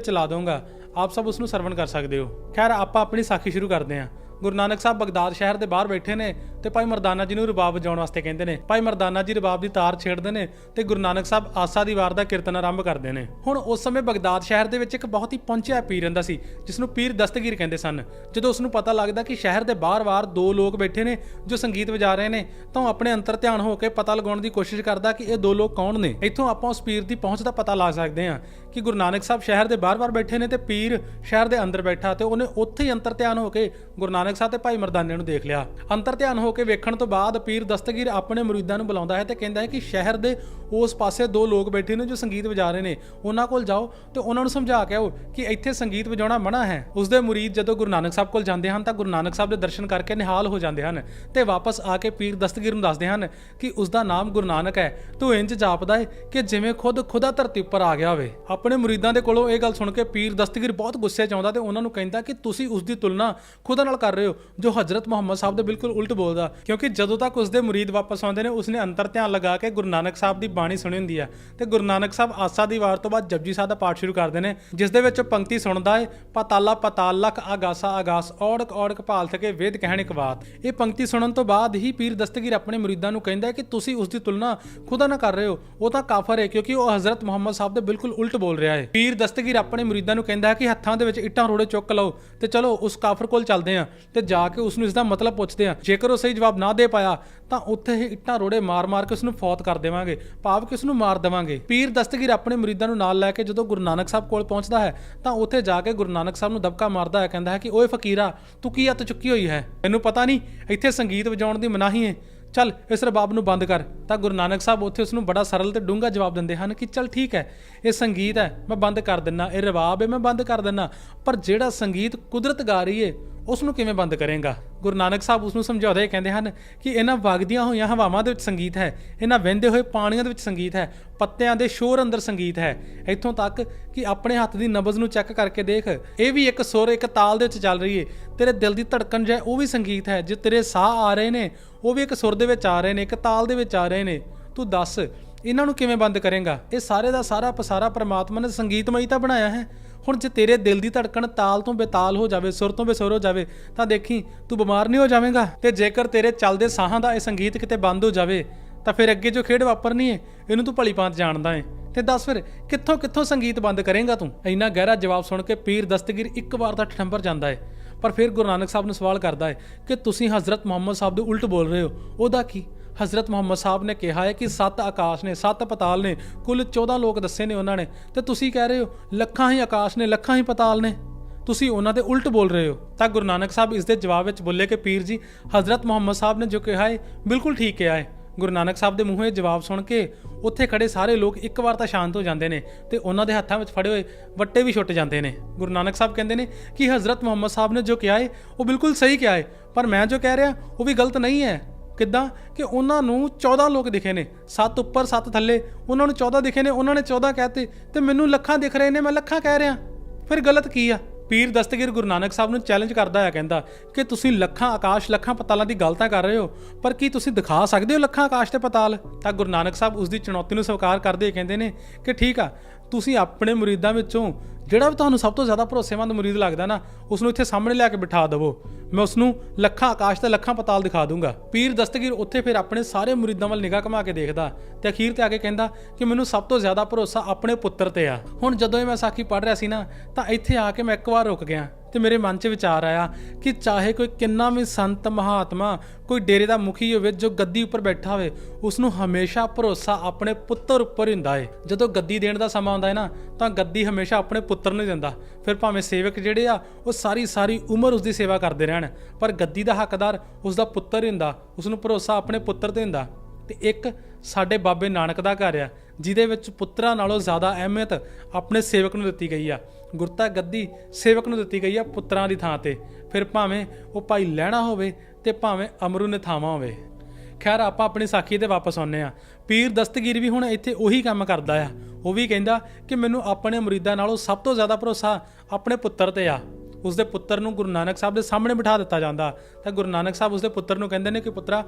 ਚਲਾ ਦਊਂਗਾ। ਆਪ ਸਭ ਉਸ ਨੂੰ ਸਰਵਣ ਕਰ ਸਕਦੇ ਹੋ। ਖੈਰ, ਆਪਾਂ ਆਪਣੀ ਸਾਖੀ ਸ਼ੁਰੂ ਕਰਦੇ ਹਾਂ। ਗੁਰੂ ਨਾਨਕ ਸਾਹਿਬ ਬਗਦਾਦ ਸ਼ਹਿਰ ਦੇ ਬਾਹਰ ਬੈਠੇ ਨੇ। ਤੇ ਭਾਈ ਮਰਦਾਨਾ ਜੀ ਨੂੰ ਰਬਾਬ ਵਜਾਉਣ ਵਾਸਤੇ ਕਹਿੰਦੇ ਨੇ। ਭਾਈ ਮਰਦਾਨਾ ਜੀ ਰਬਾਬ ਦੀ ਤਾਰ ਛੇੜਦੇ ਨੇ ਤੇ ਗੁਰੂ ਨਾਨਕ ਸਾਹਿਬ ਆਸਾ ਦੀ ਵਾਰ ਦਾ ਕੀਰਤਨ ਆਰੰਭ ਕਰਦੇ ਨੇ। ਹੁਣ ਉਸ ਸਮੇਂ ਬਗਦਾਦ ਸ਼ਹਿਰ ਦੇ ਵਿੱਚ ਇੱਕ ਬਹੁਤ ਹੀ ਪਹੁੰਚਿਆ ਪੀਰ ਰਹਿੰਦਾ ਸੀ ਜਿਸ ਨੂੰ ਪੀਰ ਦਸਤਗੀਰ ਕਹਿੰਦੇ ਸਨ। ਜਦੋਂ ਉਸ ਨੂੰ ਪਤਾ ਲੱਗਦਾ ਕਿ ਸ਼ਹਿਰ ਦੇ ਬਾਹਰ-ਬਾਹਰ ਦੋ ਲੋਕ ਬੈਠੇ ਨੇ ਜੋ ਸੰਗੀਤ ਵਜਾ ਰਹੇ ਨੇ, ਤਾਂ ਉਹ ਆਪਣੇ ਅੰਤਰ ਧਿਆਨ ਹੋ ਕੇ ਪਤਾ ਲਗਾਉਣ ਦੀ ਕੋਸ਼ਿਸ਼ ਕਰਦਾ ਕਿ ਇਹ ਦੋ ਲੋਕ ਕੌਣ ਨੇ। ਇੱਥੋਂ ਆਪਾਂ ਉਸ ਪੀਰ ਦੀ ਪਹੁੰਚ ਦਾ ਪਤਾ ਲਾ ਸਕਦੇ ਹਾਂ ਕਿ ਗੁਰੂ ਨਾਨਕ ਸਾਹਿਬ ਸ਼ਹਿਰ ਦੇ ਬਾਹਰ-ਬਾਹਰ ਬੈਠੇ ਨੇ ਤੇ ਪੀਰ ਸ਼ਹਿਰ ਦੇ ਅੰਦਰ ਬੈਠਾ ਤੇ ਉਹਨੇ ਉੱਥੇ ਹੀ ਅੰਤਰ ਧਿਆਨ ਹੋ ਕੇ ਗੁਰੂ ਨਾਨਕ ਸਾਹਿਬ ਤੇ ਭਾਈ ਮਰਦਾਨੇ ਨੂੰ ਦੇਖ ਲਿਆ। ਅੰਤਰ ਧਿਆਨ ਹੋ ਕੇ ਵੇਖਣ ਤੋਂ ਬਾਅਦ ਪੀਰ ਦਸਤਗੀਰ ਆਪਣੇ ਮੁਰੀਦਾਂ ਨੂੰ ਬੁਲਾਉਂਦਾ ਹੈ ਤੇ ਕਹਿੰਦਾ ਹੈ ਕਿ ਸ਼ਹਿਰ ਦੇ ਉਸ ਪਾਸੇ ਦੋ ਲੋਕ ਬੈਠੇ ਨੇ ਜੋ ਸੰਗੀਤ ਵਜਾ ਰਹੇ ਨੇ। ਉਹਨਾਂ ਕੋਲ ਜਾਓ ਤੇ ਉਹਨਾਂ ਨੂੰ ਸਮਝਾ ਕੇ ਆਓ ਕਿ ਇੱਥੇ ਸੰਗੀਤ ਵਜਾਉਣਾ ਮਨਾ ਹੈ। ਉਸ ਦੇ ਮੁਰੀਦ ਜਦੋਂ ਗੁਰੂ ਨਾਨਕ ਸਾਹਿਬ ਕੋਲ ਜਾਂਦੇ ਹਨ ਤਾਂ ਗੁਰੂ ਨਾਨਕ ਸਾਹਿਬ ਦੇ ਦਰਸ਼ਨ ਕਰਕੇ ਨਿਹਾਲ ਹੋ ਜਾਂਦੇ ਹਨ ਤੇ ਵਾਪਸ ਆ ਕੇ ਪੀਰ ਦਸਤਗੀਰ ਨੂੰ ਦੱਸਦੇ ਹਨ ਕਿ ਉਸ ਦਾ ਨਾਮ ਗੁਰੂ ਨਾਨਕ ਹੈ। ਤੂੰ ਇੰਜ ਜਾਪਦਾ ਹੈ ਕਿ ਜਿਵੇਂ ਖੁਦ ਖੁਦਾ ਧਰਤੀ ਉੱਪਰ ਆ ਗਿਆ ਹੋਵੇ ਆਪਣੇ ਮੁਰੀਦਾਂ ਦੇ ਕੋਲੋਂ ਇਹ ਗੱਲ ਸੁਣ ਕੇ ਪੀਰ ਦਸਤਗੀਰ ਬਹੁਤ ਗੁੱਸੇ 'ਚ ਆਉਂਦਾ ਤੇ ਉਹਨਾਂ ਨੂੰ ਕਹਿੰਦਾ ਕਿ ਤੁਸੀਂ ਉਸ ਦੀ ਤੁਲਨਾ ਖੁਦਾ ਨਾਲ ਕਰ ਰਹੇ ਹੋ, ਜੋ ਹਜ਼ਰਤ ਮੁਹੰਮਦ ਸਾਹਿਬ ਦੇ ਬਿਲਕੁਲ ਉਲਟ ਬੋਲਦਾ ਕਿਉਂਕਿ ਜਦੋਂ ਤੱਕ ਉਸਦੇ ਮੁਰੀਦ ਵਾਪਸ ਆਉਂਦੇ ਨੇ, ਉਸਨੇ ਅੰਤਰ ਧਿਆਨ ਲਗਾ ਕੇ ਗੁਰੂ ਨਾਨਕ ਸਾਹਿਬ ਦੀ ਬਾਣੀ ਸੁਣੀ ਹੁੰਦੀ ਹੈ। ਤੇ ਗੁਰੂ ਨਾਨਕ ਸਾਹਿਬ ਆਸਾ ਦੀ ਵਾਰ ਤੋਂ ਬਾਅਦ ਜਪਜੀ ਸਾਹਿਬ ਦਾ ਪਾਠ ਸ਼ੁਰੂ ਕਰਦੇ ਨੇ, ਜਿਸ ਦੇ ਵਿੱਚ ਪੰਕਤੀ ਸੁਣਦਾ ਹੈ ਪਤਾਲਾ ਪਤਾਲ ਲਖ ਆਗਾਸਾ ਆਗਾਸ, ਔੜਕ ਔੜਕ ਭਾਲ ਥਕੇ ਵੇਦ ਕਹਿਣ ਇੱਕ ਬਾਤ। ਇਹ ਪੰਕਤੀ ਸੁਣਨ ਤੋਂ ਬਾਅਦ ਹੀ ਪੀਰ ਦਸਤਗੀਰ ਆਪਣੇ ਮੁਰੀਦਾਂ ਨੂੰ ਕਹਿੰਦਾ ਹੈ ਕਿ ਤੁਸੀਂ ਉਸ ਦੀ ਤੁਲਨਾ ਖੁਦਾ ਨਾਲ ਕਰ ਰਹੇ ਹੋ। ਉਹ ਤਾਂ ਕਾਫਰ ਹੈ ਕਿਉਂਕਿ ਉਹ ਹਜ਼ਰਤ ਮੁਹੰਮਦ ਸਾਹਿਬ ਦੇ ਬਿਲਕੁਲ ਉਲਟ ਬੋਲ ਰਿਹਾ ਹੈ ਪੀਰ ਦਸਤਗੀਰ ਆਪਣੇ ਮੁਰੀਦਾਂ ਨੂੰ ਕਹਿੰਦਾ ਹੈ ਕਿ ਹੱਥਾਂ ਦੇ ਵਿੱਚ ਇੱਟਾਂ ਰੋੜੇ ਚੁੱਕ ਲਓ ਤੇ ਚਲੋ ਉਸ ਕਾਫਰ ਕੋਲ ਚੱਲਦੇ ਆ ਤੇ ਜਾ ਕੇ ਉਸ ਨੂੰ ਇਸ ਦਾ ਮਤਲਬ ਪੁੱਛਦੇ ਹਾਂ। ਜੇਕਰ ਉਹ ਸਹੀ ਜਵਾਬ ਨਾ ਦੇ ਪਾਇਆ, ਤਾਂ ਉੱਥੇ ਹੀ ਇੱਟਾਂ ਰੋੜੇ ਮਾਰ-ਮਾਰ ਕੇ ਉਸ ਨੂੰ ਫੌਤ ਕਰ ਦੇਵਾਂਗੇ, ਭਾਵ ਕਿ ਉਸ ਨੂੰ ਮਾਰ ਦੇਵਾਂਗੇ। ਪੀਰ ਦਸਤਗੀਰ ਆਪਣੇ ਮੁਰੀਦਾਂ ਨੂੰ ਨਾਲ ਲੈ ਕੇ ਜਦੋਂ ਗੁਰੂ ਨਾਨਕ ਸਾਹਿਬ ਕੋਲ ਪਹੁੰਚਦਾ ਹੈ, ਤਾਂ ਉੱਥੇ ਜਾ ਕੇ ਗੁਰੂ ਨਾਨਕ ਸਾਹਿਬ ਨੂੰ ਦਬਕਾ ਮਾਰਦਾ ਹੈ, ਕਹਿੰਦਾ ਹੈ ਕਿ ਓਏ ਫਕੀਰਾ, ਤੂੰ ਕੀ ਹੱਥ ਚੁੱਕੀ ਹੋਈ ਹੈ? ਮੈਨੂੰ ਪਤਾ ਨਹੀਂ, ਇੱਥੇ ਸੰਗੀਤ ਵਜਾਉਣ ਦੀ ਮਨਾਹੀ ਹੈ ਚੱਲ, ਇਸ ਰਬਾਬ ਨੂੰ ਬੰਦ ਕਰ। ਤਾਂ ਗੁਰੂ ਨਾਨਕ ਸਾਹਿਬ ਉੱਥੇ ਉਸ ਨੂੰ ਬੜਾ ਸਰਲ ਤੇ ਡੂੰਘਾ ਜਵਾਬ ਦਿੰਦੇ ਹਨ ਕਿ ਚੱਲ ਠੀਕ ਹੈ, ਇਹ ਸੰਗੀਤ ਹੈ, ਮੈਂ ਬੰਦ ਕਰ ਦਿੰਨਾ, ਇਹ ਰਬਾਬ ਹੈ, ਮੈਂ ਬੰਦ ਕਰ ਦਿੰਨਾ। ਪਰ ਜਿਹੜਾ ਸੰਗੀਤ ਕੁਦਰਤ ਗਾ ਰਹੀ ਹੈ ਉਸ ਨੂੰ ਕਿਵੇਂ ਬੰਦ ਕਰੇਗਾ? ਗੁਰੂ ਨਾਨਕ ਸਾਹਿਬ ਉਸ ਨੂੰ ਸਮਝਾਉਂਦੇ ਕਹਿੰਦੇ ਹਨ ਕਿ ਇਹਨਾਂ ਵਗਦੀਆਂ ਹੋਈਆਂ ਹਵਾਵਾਂ ਦੇ ਵਿੱਚ ਸੰਗੀਤ ਹੈ, ਇਹਨਾਂ ਵਹਿੰਦੇ ਹੋਏ ਪਾਣੀਆਂ ਦੇ ਵਿੱਚ ਸੰਗੀਤ ਹੈ, ਪੱਤਿਆਂ ਦੇ ਸ਼ੋਰ ਅੰਦਰ ਸੰਗੀਤ ਹੈ। ਇੱਥੋਂ ਤੱਕ ਕਿ ਆਪਣੇ ਹੱਥ ਦੀ ਨਬਜ਼ ਨੂੰ ਚੈੱਕ ਕਰਕੇ ਦੇਖ, ਇਹ ਵੀ ਇੱਕ ਸੁਰ, ਇੱਕ ਤਾਲ ਦੇ ਵਿੱਚ ਚੱਲ ਰਹੀ ਹੈ ਤੇਰੇ ਦਿਲ ਦੀ ਧੜਕਣ ਜੇ ਉਹ ਵੀ ਸੰਗੀਤ ਹੈ, ਜੇ ਤੇਰੇ ਸਾਹ ਆ ਰਹੇ ਨੇ, ਉਹ ਵੀ ਇੱਕ ਸੁਰ ਦੇ ਵਿੱਚ ਆ ਰਹੇ ਨੇ, ਇੱਕ ਤਾਲ ਦੇ ਵਿੱਚ ਆ ਰਹੇ ਨੇ। ਤੂੰ ਦੱਸ, ਇਹਨਾਂ ਨੂੰ ਕਿਵੇਂ ਬੰਦ ਕਰੇਗਾ? ਇਹ ਸਾਰੇ ਦਾ ਸਾਰਾ ਪਸਾਰਾ ਪਰਮਾਤਮਾ ਨੇ ਸੰਗੀਤਮਈ ਤਾਂ ਬਣਾਇਆ ਹੈ। ਹੁਣ ਜੇ ਤੇਰੇ ਦਿਲ ਦੀ ਧੜਕਣ ਤਾਲ ਤੋਂ ਬੇਤਾਲ ਹੋ ਜਾਵੇ, ਸੁਰ ਤੋਂ ਬੇਸੁਰ ਹੋ ਜਾਵੇ, ਤਾਂ ਦੇਖੀ ਤੂੰ ਬਿਮਾਰ ਨਹੀਂ ਹੋ ਜਾਵੇਂਗਾ। ਤੇ ਜੇਕਰ ਤੇਰੇ ਚੱਲਦੇ ਸਾਹਾਂ ਦਾ ਇਹ ਸੰਗੀਤ ਕਿਤੇ ਬੰਦ ਹੋ ਜਾਵੇ, ਤਾਂ ਫਿਰ ਅੱਗੇ ਜੋ ਖੇਡ ਵਾਪਰਨੀ ਹੈ ਇਹਨੂੰ ਤੂੰ ਭਲੀ ਭਾਂਤ ਜਾਣਦਾ ਹੈ ਤੇ ਦੱਸ ਫਿਰ, ਕਿੱਥੋਂ ਕਿੱਥੋਂ ਸੰਗੀਤ ਬੰਦ ਕਰੇਗਾ ਤੂੰ? ਇੰਨਾ ਗਹਿਰਾ ਜਵਾਬ ਸੁਣ ਕੇ ਪੀਰ ਦਸਤਗੀਰ ਇੱਕ ਵਾਰ ਦਾ ਠੰਬਰ ਜਾਂਦਾ ਹੈ ਪਰ ਫਿਰ ਗੁਰੂ ਨਾਨਕ ਸਾਹਿਬ ਨੂੰ ਸਵਾਲ ਕਰਦਾ ਹੈ ਕਿ ਤੁਸੀਂ ਹਜ਼ਰਤ ਮੁਹੰਮਦ ਸਾਹਿਬ ਦੇ ਉਲਟ ਬੋਲ ਰਹੇ ਹੋ, ਉਹਦਾ ਕੀ? ਹਜ਼ਰਤ ਮੁਹੰਮਦ ਸਾਹਿਬ ਨੇ ਕਿਹਾ ਹੈ ਕਿ ਸੱਤ ਆਕਾਸ਼ ਨੇ, ਸੱਤ ਪਤਾਲ ਨੇ, ਕੁੱਲ 14 ਲੋਕ ਦੱਸੇ ਨੇ ਉਹਨਾਂ ਨੇ। ਤੇ ਤੁਸੀਂ ਕਹਿ ਰਹੇ ਹੋ, ਲੱਖਾਂ ਹੀ ਆਕਾਸ਼ ਨੇ, ਲੱਖਾਂ ਹੀ ਪਤਾਲ ਨੇ? ਤੁਸੀਂ ਉਹਨਾਂ ਦੇ ਉਲਟ ਬੋਲ ਰਹੇ ਹੋ। ਤਾਂ ਗੁਰੂ ਨਾਨਕ ਸਾਹਿਬ ਇਸ ਦੇ ਜਵਾਬ ਵਿੱਚ ਬੋਲੇ ਕਿ ਪੀਰ ਜੀ, ਹਜ਼ਰਤ ਮੁਹੰਮਦ ਸਾਹਿਬ ਨੇ ਜੋ ਕਿਹਾ ਹੈ, ਬਿਲਕੁਲ ਠੀਕ ਕਿਹਾ ਹੈ। ਗੁਰੂ ਨਾਨਕ ਸਾਹਿਬ ਦੇ ਮੂੰਹੋਂ ਇਹ ਜਵਾਬ ਸੁਣ ਕੇ ਉੱਥੇ ਖੜੇ ਸਾਰੇ ਲੋਕ ਇੱਕ ਵਾਰ ਤਾਂ ਸ਼ਾਂਤ ਹੋ ਜਾਂਦੇ ਨੇ ਤੇ ਉਹਨਾਂ ਦੇ ਹੱਥਾਂ ਵਿੱਚ ਫੜੇ ਹੋਏ ਵੱਟੇ ਵੀ ਛੁੱਟ ਜਾਂਦੇ ਨੇ। ਗੁਰੂ ਨਾਨਕ ਸਾਹਿਬ ਕਹਿੰਦੇ ਨੇ ਕਿ ਹਜ਼ਰਤ ਮੁਹੰਮਦ ਸਾਹਿਬ ਨੇ ਜੋ ਕਿਹਾ ਹੈ, ਉਹ ਬਿਲਕੁਲ ਸਹੀ ਕਿਹਾ ਹੈ। ਪਰ ਮੈਂ ਜੋ ਕਹਿ ਰਿਹਾ, ਉਹ ਵੀ ਗਲਤ ਨਹੀਂ ਹੈ। ਕਿੱਦਾਂ ਕਿ ਉਹਨਾਂ ਨੂੰ 14 ਲੋਕ ਦਿਖੇ ਨੇ, ਸੱਤ ਉੱਪਰ, ਸੱਤ ਥੱਲੇ, ਉਹਨਾਂ ਨੂੰ 14 ਦਿਖੇ ਨੇ, ਉਹਨਾਂ ਨੇ 14 ਕਹਤੇ ਤੇ ਮੈਨੂੰ ਲੱਖਾਂ ਦਿਖ ਰਹੇ ਨੇ, ਮੈਂ ਲੱਖਾਂ ਕਹਿ ਰਿਹਾ। ਫਿਰ ਗਲਤ ਕੀ ਆ? ਪੀਰ ਦਸਤਗੀਰ ਗੁਰੂ ਨਾਨਕ ਸਾਹਿਬ ਨੂੰ ਚੈਲੰਜ ਕਰਦਾ ਹੈ ਕਹਿੰਦਾ ਕਿ ਤੁਸੀਂ ਲੱਖਾਂ ਆਕਾਸ਼, ਲੱਖਾਂ ਪਤਾਲਾਂ ਦੀ ਗੱਲ ਤਾਂ ਕਰ ਰਹੇ ਹੋ, ਪਰ ਕੀ ਤੁਸੀਂ ਦਿਖਾ ਸਕਦੇ ਹੋ ਲੱਖਾਂ ਆਕਾਸ਼ ਤੇ ਪਤਾਲ? ਤਾਂ ਗੁਰੂ ਨਾਨਕ ਸਾਹਿਬ ਉਸ ਦੀ ਚੁਣੌਤੀ ਨੂੰ ਸਵੀਕਾਰ ਕਰਦੇ ਕਹਿੰਦੇ ਨੇ ਕਿ ਠੀਕ ਆ ਤੁਸੀਂ ਆਪਣੇ ਮੁਰੀਦਾਂ ਵਿੱਚੋਂ ਜਿਹੜਾ ਵੀ ਤੁਹਾਨੂੰ ਸਭ ਤੋਂ ਜ਼ਿਆਦਾ ਭਰੋਸੇਮੰਦ ਮੁਰੀਦ ਲੱਗਦਾ ਨਾ, ਉਸ ਨੂੰ ਇੱਥੇ ਸਾਹਮਣੇ ਲਿਆ ਕੇ ਬਿਠਾ ਦਵੋ। ਮੈਂ ਉਸ ਨੂੰ ਲੱਖਾਂ, ਆਕਾਸ਼ ਤੇ ਲੱਖਾਂ ਪਤਾਲ ਦਿਖਾ ਦੂੰਗਾ। ਪੀਰ ਦਸਤਗੀਰ ਉੱਥੇ ਫਿਰ ਆਪਣੇ ਸਾਰੇ ਮੁਰੀਦਾਂ ਵੱਲ ਨਿਗਾਹ ਘੁਮਾ ਕੇ ਦੇਖਦਾ ਤੇ ਅਖੀਰ ਤੇ ਆ ਕੇ ਕਹਿੰਦਾ ਕਿ ਮੈਨੂੰ ਸਭ ਤੋਂ ਜ਼ਿਆਦਾ ਭਰੋਸਾ ਆਪਣੇ ਪੁੱਤਰ ਤੇ ਆ। ਹੁਣ ਜਦੋਂ ਇਹ ਮੈਂ ਸਾਖੀ ਪੜ੍ਹ ਰਿਹਾ ਸੀ ਨਾ, ਤਾਂ ਇੱਥੇ ਆ ਕੇ ਮੈਂ ਇੱਕ ਵਾਰ ਰੁਕ ਗਿਆ। ਤੇ ਮੇਰੇ ਮਨ 'ਚ ਵਿਚਾਰ ਆਇਆ ਕਿ ਚਾਹੇ ਕੋਈ ਕਿੰਨਾ ਵੀ ਸੰਤ ਮਹਾਤਮਾ ਕੋਈ ਡੇਰੇ ਦਾ ਮੁਖੀ ਹੋਵੇ, ਜੋ ਗੱਦੀ ਉੱਪਰ ਬੈਠਾ ਹੋਵੇ ਉਸ ਨੂੰ ਹਮੇਸ਼ਾ ਭਰੋਸਾ ਆਪਣੇ ਪੁੱਤਰ ਉੱਪਰ ਹੀ ਹੁੰਦਾ ਏ। ਜਦੋਂ ਗੱਦੀ ਦੇਣ ਦਾ ਸਮਾਂ ਆਉਂਦਾ ਹੈ ਨਾ, ਤਾਂ ਗੱਦੀ ਹਮੇਸ਼ਾ ਆਪਣੇ ਪੁੱਤਰ ਨੂੰ ਹੀ ਦਿੰਦਾ। ਫਿਰ ਭਾਵੇਂ ਸੇਵਕ ਜਿਹੜੇ ਆ, ਉਹ ਸਾਰੀ ਸਾਰੀ ਉਮਰ ਉਸ ਦੀ ਸੇਵਾ ਕਰਦੇ ਰਹਿਣ, ਪਰ ਗੱਦੀ ਦਾ ਹੱਕਦਾਰ ਉਸ ਦਾ ਪੁੱਤਰ ਹੀ ਹੁੰਦਾ ਉਸ ਨੂੰ ਭਰੋਸਾ ਆਪਣੇ ਪੁੱਤਰ ਤੇ ਹੁੰਦਾ। ਤੇ ਇੱਕ ਸਾਡੇ ਬਾਬੇ ਨਾਨਕ ਦਾ ਘਰ ਆ, ਜਿਹਦੇ ਵਿੱਚ ਪੁੱਤਰਾਂ ਨਾਲੋਂ ਜ਼ਿਆਦਾ ਅਹਿਮੀਅਤ ਆਪਣੇ ਸੇਵਕ ਨੂੰ ਦਿੱਤੀ ਗਈ ਆ। ਗੁਰਤਾ ਗੱਦੀ ਸੇਵਕ ਨੂੰ ਦਿੱਤੀ ਗਈ ਆ ਪੁੱਤਰਾਂ ਦੀ ਥਾਂ ਤੇ। ਫਿਰ ਭਾਵੇਂ ਉਹ ਭਾਈ ਲੈਣਾ ਹੋਵੇ ਤੇ ਭਾਵੇਂ ਅਮਰੂ ਨਥਾਵਾ ਹੋਵੇ। ਖੈਰ, ਆਪਾਂ ਆਪਣੀ ਸਾਖੀ ਤੇ ਵਾਪਸ ਆਉਂਦੇ ਆ ਪੀਰ ਦਸਤਗੀਰ ਵੀ ਹੁਣ ਇੱਥੇ ਉਹੀ ਕੰਮ ਕਰਦਾ ਆ। ਉਹ ਵੀ ਕਹਿੰਦਾ ਕਿ ਮੈਨੂੰ ਆਪਣੇ ਮੁਰੀਦਾਂ ਨਾਲੋਂ ਸਭ ਤੋਂ ਜ਼ਿਆਦਾ ਭਰੋਸਾ ਆਪਣੇ ਪੁੱਤਰ ਤੇ ਆ। ਉਸ ਦੇ ਪੁੱਤਰ ਨੂੰ ਗੁਰੂ ਨਾਨਕ ਸਾਹਿਬ ਦੇ ਸਾਹਮਣੇ ਬਿਠਾ ਦਿੱਤਾ ਜਾਂਦਾ। ਤਾਂ ਗੁਰੂ ਨਾਨਕ ਸਾਹਿਬ ਉਸ ਦੇ ਪੁੱਤਰ ਨੂੰ ਕਹਿੰਦੇ ਨੇ ਕਿ ਪੁੱਤਰਾ,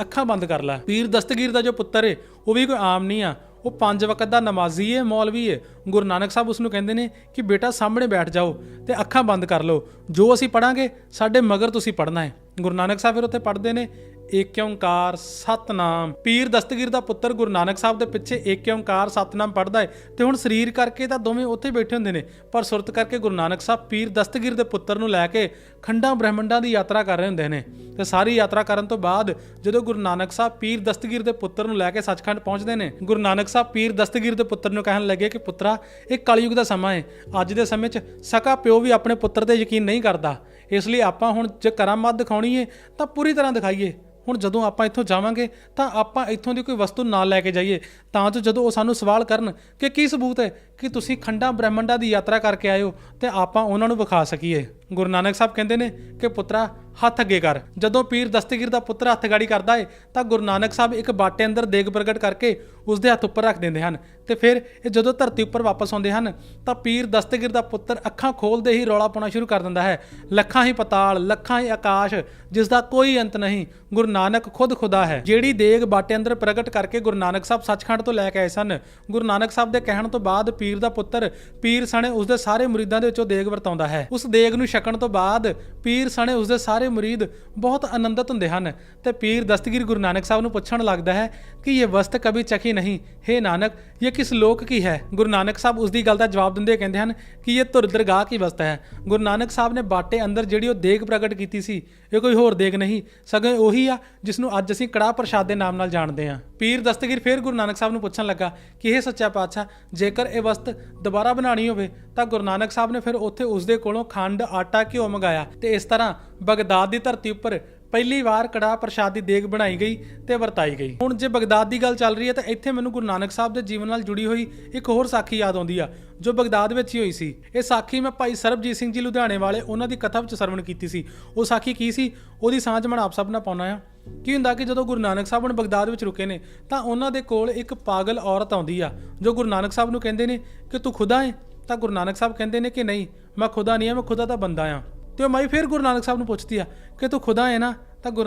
ਅੱਖਾਂ ਬੰਦ ਕਰ ਲੈ। ਪੀਰ ਦਸਤਗੀਰ ਦਾ ਜੋ ਪੁੱਤਰ ਹੈ ਉਹ ਵੀ ਕੋਈ ਆਮ ਨਹੀਂ ਆ। ਉਹ ਪੰਜ ਵਕਤ ਦਾ ਨਮਾਜ਼ੀ ਹੈ ਮੌਲਵੀ ਹੈ ਗੁਰੂ ਨਾਨਕ ਸਾਹਿਬ ਉਸ ਨੂੰ ਕਹਿੰਦੇ ਨੇ ਕਿ ਬੇਟਾ ਸਾਹਮਣੇ ਬੈਠ ਜਾਓ ਤੇ ਅੱਖਾਂ ਬੰਦ ਕਰ ਲਓ। ਜੋ ਅਸੀਂ ਪੜਾਂਗੇ ਸਾਡੇ ਮਗਰ ਤੁਸੀਂ ਪੜਨਾ ਹੈ ਗੁਰੂ ਨਾਨਕ ਸਾਹਿਬ ਫਿਰ ਉੱਥੇ ਪੜ੍ਹਦੇ ਨੇ ਏਕ ਓੰਕਾਰ ਸਤਨਾਮ। ਪੀਰ ਦਸਤਗੀਰ ਦਾ ਪੁੱਤਰ ਗੁਰੂ ਨਾਨਕ ਸਾਹਿਬ ਦੇ ਪਿੱਛੇ ਏਕ ਓੰਕਾਰ ਸਤਨਾਮ ਪੜਦਾ ਹੈ ਤੇ ਹੁਣ ਸਰੀਰ ਕਰਕੇ ਤਾਂ ਦੋਵੇਂ ਉੱਥੇ ਬੈਠੇ ਹੁੰਦੇ ਨੇ, ਪਰ ਸੁਰਤ ਕਰਕੇ ਗੁਰੂ ਨਾਨਕ ਸਾਹਿਬ ਪੀਰ ਦਸਤਗੀਰ ਦੇ ਪੁੱਤਰ ਨੂੰ ਲੈ ਕੇ ਖੰਡਾਂ ਬ੍ਰਹਿਮੰਡਾਂ ਦੀ ਯਾਤਰਾ ਕਰ ਰਹੇ ਹੁੰਦੇ ਨੇ। ਤੇ ਸਾਰੀ ਯਾਤਰਾ ਕਰਨ ਤੋਂ ਬਾਅਦ ਜਦੋਂ ਗੁਰੂ ਨਾਨਕ ਸਾਹਿਬ ਪੀਰ ਦਸਤਗੀਰ ਦੇ ਪੁੱਤਰ ਨੂੰ ਲੈ ਕੇ ਸੱਚਖੰਡ ਪਹੁੰਚਦੇ ਨੇ, ਗੁਰੂ ਨਾਨਕ ਸਾਹਿਬ ਪੀਰ ਦਸਤਗੀਰ ਦੇ ਪੁੱਤਰ ਨੂੰ ਕਹਿਣ ਲੱਗੇ ਕਿ ਪੁੱਤਰਾ, ਇਹ ਕਲਯੁਗ ਦਾ ਸਮਾਂ ਹੈ। ਅੱਜ ਦੇ ਸਮੇਂ 'ਚ ਸਕਾ ਪਿਓ ਵੀ ਆਪਣੇ ਪੁੱਤਰ ਤੇ ਯਕੀਨ ਨਹੀਂ ਕਰਦਾ। ਇਸ ਲਈ ਆਪਾਂ ਹੁਣ ਜੇ ਕਰਾਮਾਤ ਦਿਖਾਉਣੀ ਹੈ ਤਾਂ ਪੂਰੀ ਤਰ੍ਹਾਂ ਦਿਖਾਈਏ। ਹੁਣ ਜਦੋਂ ਆਪਾਂ ਇੱਥੋਂ ਜਾਵਾਂਗੇ, ਤਾਂ ਆਪਾਂ ਇੱਥੋਂ ਦੀ ਕੋਈ ਵਸਤੂ ਨਾਲ ਲੈ ਕੇ ਜਾਈਏ। ਤਾਂ ਜੋ ਜਦੋਂ ਉਹ ਸਾਨੂੰ ਸਵਾਲ ਕਰਨ ਕਿ ਕੀ ਸਬੂਤ ਹੈ ਕਿ ਤੁਸੀਂ ਖੰਡਾਂ ਬ੍ਰਹਮੰਡਾਂ ਦੀ ਯਾਤਰਾ ਕਰਕੇ ਆਏ ਹੋ, ਤੇ ਆਪਾਂ ਉਹਨਾਂ ਨੂੰ ਵਿਖਾ ਸਕੀਏ। ਗੁਰੂ ਨਾਨਕ ਸਾਹਿਬ ਕਹਿੰਦੇ ਨੇ ਕਿ ਪੁੱਤਰਾ, ਹੱਥ ਅੱਗੇ ਕਰ। ਜਦੋਂ ਪੀਰ ਦਸਤਗੀਰ ਦਾ ਪੁੱਤਰ ਹੱਥਗਾੜੀ ਕਰਦਾ ਏ, ਤਾਂ ਗੁਰੂ ਨਾਨਕ ਸਾਹਿਬ ਇੱਕ ਬਾਟੇ ਅੰਦਰ ਦੇਗ ਪ੍ਰਗਟ ਕਰਕੇ ਉਸ ਦੇ ਹੱਥ ਉੱਪਰ ਰੱਖ ਦਿੰਦੇ ਹਨ ਤੇ ਫਿਰ ਇਹ ਜਦੋਂ ਧਰਤੀ ਉੱਪਰ ਵਾਪਸ ਆਉਂਦੇ ਹਨ ਤਾਂ ਪੀਰ ਦਸਤਗਿਰ ਦਾ ਪੁੱਤਰ ਅੱਖਾਂ ਖੋਲਦੇ ਹੀ ਰੌਲਾ ਪਾਉਣਾ ਸ਼ੁਰੂ ਕਰ ਦਿੰਦਾ ਹੈ। ਲੱਖਾਂ ਹੀ ਪਤਾਲ, ਲੱਖਾਂ ਹੀ ਆਕਾਸ਼, ਜਿਸ ਦਾ ਕੋਈ ਅੰਤ ਨਹੀਂ, ਗੁਰੂ ਨਾਨਕ ਖੁਦ ਖੁਦਾ ਹੈ। ਜਿਹੜੀ ਦੇਗ ਬਾਟੇ ਅੰਦਰ ਪ੍ਰਗਟ ਕਰਕੇ ਗੁਰੂ ਨਾਨਕ ਸਾਹਿਬ ਸੱਚਖੰਡ ਤੋਂ ਲੈ ਕੇ ਆਏ ਸਨ, ਗੁਰੂ ਨਾਨਕ ਸਾਹਿਬ ਦੇ ਕਹਿਣ ਤੋਂ ਬਾਅਦ ਪੀਰ ਦਾ ਪੁੱਤਰ ਪੀਰ ਸਣੇ ਉਸ ਦੇ ਸਾਰੇ ਮੁਰੀਦਾਂ ਦੇ ਵਿੱਚੋਂ ਦੇਗ ਵਰਤਾਉਂਦਾ ਹੈ। ਉਸ ਦੇਗ ਨੂੰ ਛਕਣ ਤੋਂ ਬਾਅਦ ਪੀਰ ਸਣੇ ਉਸ ਦੇ ਸਾਰੇ ਮੁਰੀਦ ਬਹੁਤ ਆਨੰਦਿਤ ਹੁੰਦੇ ਹਨ ਤੇ ਪੀਰ ਦਸਤਗੀਰ ਗੁਰੂ ਨਾਨਕ ਸਾਹਿਬ ਨੂੰ ਪੁੱਛਣ ਲੱਗਦਾ ਹੈ ਕਿ ਇਹ ਵਸਤ ਕभी ਚਖੀ ਨਹੀਂ। हे ਨਾਨਕ, ਇਹ ਕਿਸ ਲੋਕ ਕੀ ਹੈ? ਗੁਰੂ ਨਾਨਕ ਸਾਹਿਬ ਉਸ ਦੀ ਗੱਲ ਦਾ ਜਵਾਬ ਦਿੰਦੇ ਕਹਿੰਦੇ ਹਨ ਕਿ ਇਹ ਧੁਰ ਦਰਗਾਹ ਕੀ ਵਸਤ ਹੈ? ਗੁਰੂ ਨਾਨਕ ਸਾਹਿਬ ਨੇ ਬਾਟੇ ਅੰਦਰ ਜਿਹੜੀ ਉਹ ਦੇਗ ਪ੍ਰਗਟ ਕੀਤੀ ਸੀ, ਇਹ ਕੋਈ ਹੋਰ ਦੇਗ ਨਹੀਂ, ਸਗੋਂ ਉਹੀ ਆ ਜਿਸ ਨੂੰ ਅੱਜ ਅਸੀਂ ਕੜਾਹ ਪ੍ਰਸ਼ਾਦ ਦੇ ਨਾਮ ਨਾਲ ਜਾਣਦੇ ਹਾਂ। ਪੀਰ ਦਸਤਗੀਰ ਫਿਰ ਗੁਰੂ ਨਾਨਕ ਸਾਹਿਬ ਨੂੰ ਪੁੱਛਣ ਲੱਗਾ ਕਿ ਇਹ ਸੱਚਾ ਪਾਤਸ਼ਾਹ, ਜੇਕਰ ਇਹ ਵਸਤ ਦੁਬਾਰਾ ਬਣਾਉਣੀ ਹੋਵੇ, ਤਾਂ ਗੁਰੂ ਨਾਨਕ ਸਾਹਿਬ ਨੇ ਫਿਰ ਉੱਥੇ ਉਸ ਦੇ ਕੋਲੋਂ ਖੰਡ, ਆਟਾ ਘਿਓ ਮੰਗਾਇਆ ਤੇ ਇਸ ਤਰ੍ਹਾਂ ਬਗਦਾਦ ਦੀ ਧਰਤੀ ਉੱਪਰ ਪਹਿਲੀ ਵਾਰ ਕੜਾਹ ਪ੍ਰਸ਼ਾਦ ਦੀ ਦੇਗ ਬਣਾਈ ਗਈ ਤੇ ਵਰਤਾਈ ਗਈ। ਹੁਣ ਜੇ ਬਗਦਾਦ ਦੀ ਗੱਲ ਚੱਲ ਰਹੀ ਹੈ ਤਾਂ ਇੱਥੇ ਮੈਨੂੰ ਗੁਰੂ ਨਾਨਕ ਸਾਹਿਬ ਦੇ ਜੀਵਨ ਨਾਲ ਜੁੜੀ ਹੋਈ ਇੱਕ ਹੋਰ ਸਾਖੀ ਯਾਦ ਆਉਂਦੀ ਆ, ਜੋ ਬਗਦਾਦ ਵਿੱਚ ਹੀ ਹੋਈ ਸੀ। ਇਹ ਸਾਖੀ ਮੈਂ ਭਾਈ ਸਰਬਜੀਤ ਸਿੰਘ ਜੀ ਲੁਧਿਆਣੇ ਵਾਲੇ ਉਹਨਾਂ ਦੀ ਕਥਾ ਵਿੱਚ ਸਰਵਣ ਕੀਤੀ ਸੀ। ਉਹ ਸਾਖੀ ਕੀ ਸੀ? ਉਹਦੀ ਸਾਂਝ ਮੈਂ ਆਪ ਸਭ ਨਾਲ ਪਾਉਣਾ ਆ ਕੀ ਹੁੰਦਾ ਕਿ ਜਦੋਂ ਗੁਰੂ ਨਾਨਕ ਸਾਹਿਬ ਹੁਣ ਬਗਦਾਦ ਵਿੱਚ ਰੁਕੇ ਨੇ, ਤਾਂ ਉਹਨਾਂ ਦੇ ਕੋਲ ਇੱਕ ਪਾਗਲ ਔਰਤ ਆਉਂਦੀ ਆ, ਜੋ ਗੁਰੂ ਨਾਨਕ ਸਾਹਿਬ ਨੂੰ ਕਹਿੰਦੇ ਨੇ ਕਿ ਤੂੰ ਖੁਦਾ ਹੈ ਤਾਂ ਗੁਰੂ ਨਾਨਕ ਸਾਹਿਬ ਕਹਿੰਦੇ ਨੇ ਕਿ ਨਹੀਂ, ਮੈਂ ਖੁਦਾ ਨਹੀਂ ਆ, ਮੈਂ ਖੁਦਾ ਦਾ ਬੰਦਾ ਆ। ਤੇ ਉਹ ਮਾਈ ਫਿਰ ਗੁਰੂ ਨਾਨਕ ਸਾਹਿਬ ਨੂੰ ਪੁੱਛਦੀ ਆ ਕਿ ਤੂੰ ਖੁਦਾ ਹੈ ਨਾ?